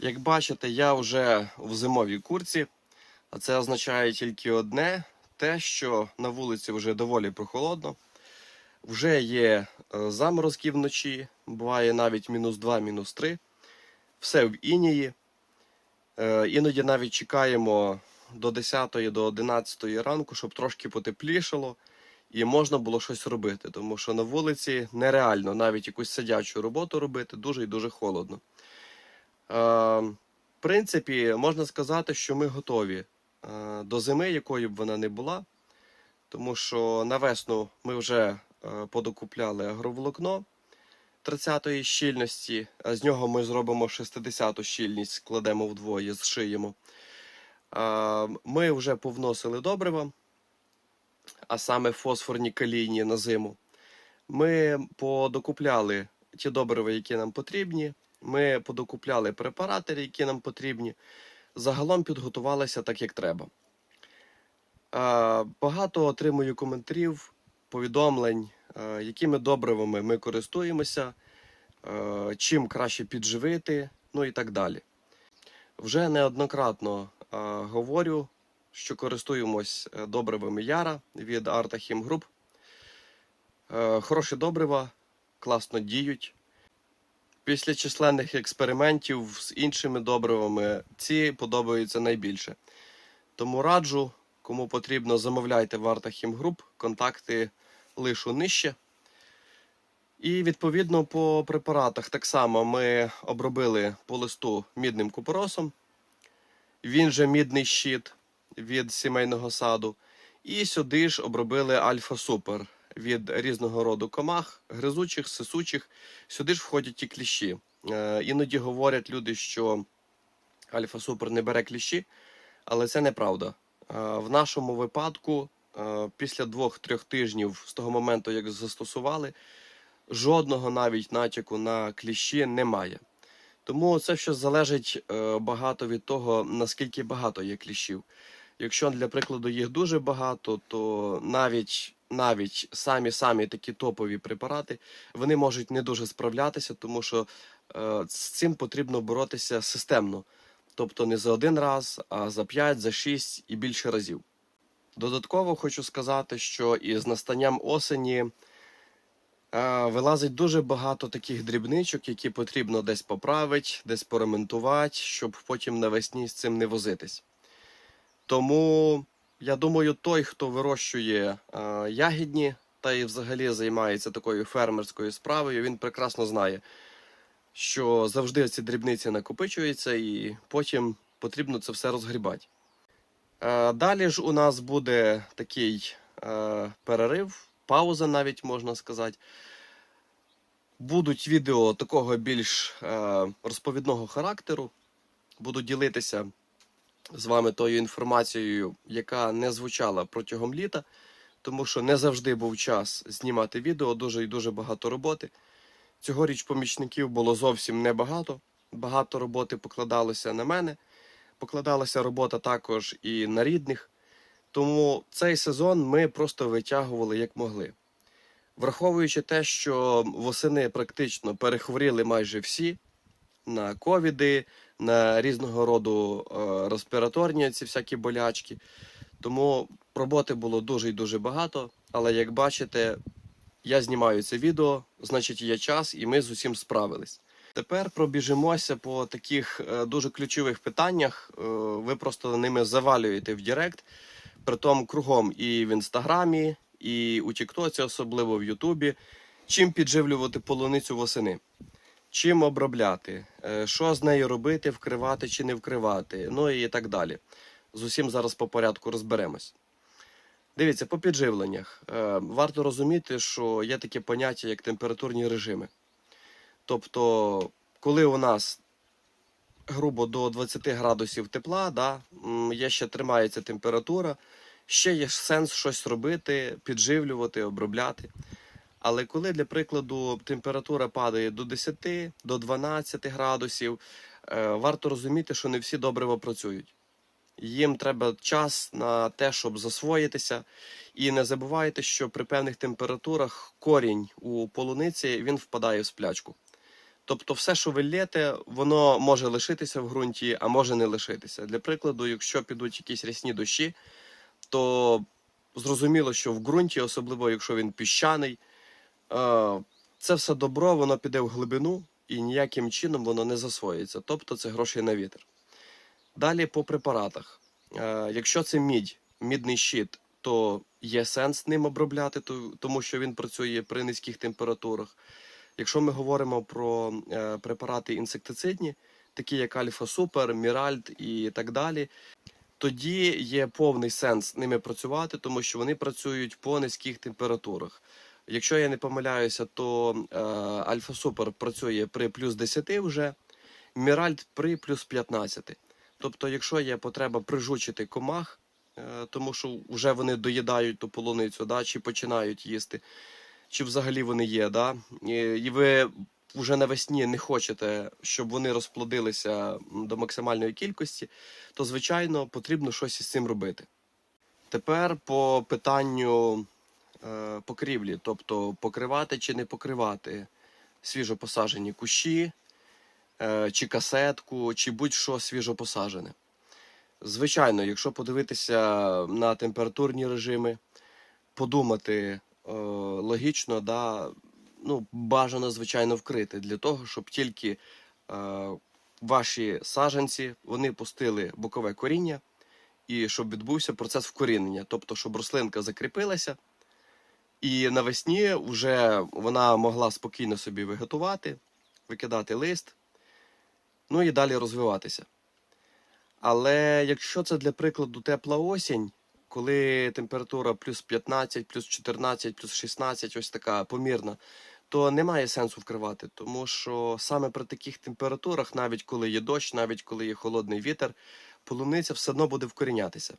Як бачите, я вже в зимовій курці, а це означає тільки одне: те, що на вулиці вже доволі прохолодно. Вже є е, заморозки вночі, буває навіть мінус 2, мінус 3. Все в інії. Е, Іноді навіть чекаємо до 10 до 11 ранку, щоб трошки потеплішало і можна було щось робити. Тому що на вулиці нереально навіть якусь сидячу роботу робити дуже і дуже холодно. Е, В принципі, можна сказати, що ми готові е, до зими, якою б вона не була. Тому що на весну ми вже е, подокупляли агроволокно 30-ї щільності, з нього ми зробимо 60-ту щільність, складемо вдвоє, зшиємо. Е, Ми вже повносили добрива, а саме фосфорні калійні на зиму. Ми подокупляли ті добрива, які нам потрібні. Ми подокупляли препарати, які нам потрібні. Загалом підготувалися так, як треба. Багато отримую коментарів, повідомлень, якими добривами ми користуємося, чим краще підживити, ну і так далі. Вже неоднократно говорю, що користуємось е, добривами Яра від Artachim Group. Е, Хороші добрива, класно діють. Після численних експериментів з іншими добривами ці подобаються найбільше. Тому раджу, кому потрібно, замовляйте в Artachim Group, контакти лишу нижче. І відповідно по препаратах так само ми обробили по листу мідним купоросом. Він же мідний щит від сімейного саду. І сюди ж обробили Альфа Супер від різного роду комах, гризучих, сисучих. Сюди ж входять і кліщі. Е, іноді говорять люди, що Альфа Супер не бере кліщі, але це неправда. Е, в нашому випадку, е, після двох-трьох тижнів з того моменту, як застосували, жодного навіть натяку на кліщі немає. Тому це ще залежить багато від того, наскільки багато є кліщів. Якщо, для прикладу, їх дуже багато, то навіть навіть самі самі такі топові препарати вони можуть не дуже справлятися, тому що е, з цим потрібно боротися системно. Тобто не за один раз, а за 5, за 6 і більше разів. Додатково хочу сказати, що із настанням осені е, вилазить дуже багато таких дрібничок, які потрібно десь поправити, десь поремонтувати, щоб потім навесні з цим не возитись. Тому я думаю, той, хто вирощує е, ягідні та і взагалі займається такою фермерською справою, він прекрасно знає, що завжди ці дрібниці накопичуються і потім потрібно це все розгрібати. Е, Далі ж у нас буде такий е, перерив, пауза навіть можна сказати. Будуть відео такого більш е, розповідного характеру. Буду ділитися з вами тою інформацією, яка не звучала протягом літа, тому що не завжди був час знімати відео, дуже і дуже багато роботи. Цьогоріч помічників було зовсім небагато. Багато роботи покладалося на мене. Покладалася робота також і на рідних. Тому цей сезон ми просто витягували як могли. Враховуючи те, що восени практично перехворіли майже всі на ковіди, на різного роду е, респіраторні ці всякі болячки. Тому роботи було дуже і дуже багато. Але як бачите, я знімаю це відео, значить є час, і ми з усім справились. Тепер пробіжимося по таких е, дуже ключових питаннях. Е, ви просто ними завалюєте в Директ, притом кругом і в інстаграмі, і у Тіктоці, особливо в Ютубі. Чим підживлювати полуницю восени? Чим обробляти, е, що з нею робити, вкривати чи не вкривати, ну і так далі. З усім зараз по порядку розберемось. Дивіться, по підживленнях. Е, Варто розуміти, що є таке поняття, як температурні режими. Тобто, коли у нас грубо до 20 градусів тепла, да, є ще тримається температура, ще є сенс щось робити, підживлювати, обробляти. Але коли, для прикладу, температура падає до 10, до 12 градусів, е, варто розуміти, що не всі добриво працюють. Їм треба час на те, щоб засвоїтися. І не забувайте, що при певних температурах корінь у полуниці він впадає в сплячку. Тобто, все, що ви лєте, воно може лишитися в ґрунті, а може не лишитися. Для прикладу, якщо підуть якісь рясні дощі, то зрозуміло, що в ґрунті, особливо якщо він піщаний, це все добро, воно піде в глибину і ніяким чином воно не засвоїться. Тобто це гроші на вітер. Далі по препаратах. Е, Якщо це мідь, мідний щит, то є сенс ним обробляти, тому що він працює при низьких температурах. Якщо ми говоримо про е, препарати інсектицидні, такі як Альфа Супер, Міральд і так далі, тоді є повний сенс ними працювати, тому що вони працюють по низьких температурах. Якщо я не помиляюся, то е, Альфа Супер працює при плюс 10 вже, Міральд при плюс 15. Тобто, якщо є потреба прижучити комах, е, тому що вже вони доїдають ту полуницю, да, чи починають їсти, чи взагалі вони є, да, і, ви вже навесні не хочете, щоб вони розплодилися до максимальної кількості, то звичайно потрібно щось із цим робити. Тепер по питанню покрівлі, тобто покривати чи не покривати свіжопосаджені кущі, е, чи касетку, чи будь-що свіжопосаджене. Звичайно, якщо подивитися на температурні режими, подумати е, логічно, да, ну, бажано, звичайно, вкрити для того, щоб тільки е, ваші саджанці вони пустили бокове коріння і щоб відбувся процес вкорінення, тобто, щоб рослинка закріпилася, і навесні вже вона могла спокійно собі виготувати, викидати лист, ну і далі розвиватися. Але якщо це для прикладу тепла осінь, коли температура плюс 15, плюс 14, плюс 16, ось така помірна, то немає сенсу вкривати, тому що саме при таких температурах, навіть коли є дощ, навіть коли є холодний вітер, полуниця все одно буде вкорінятися.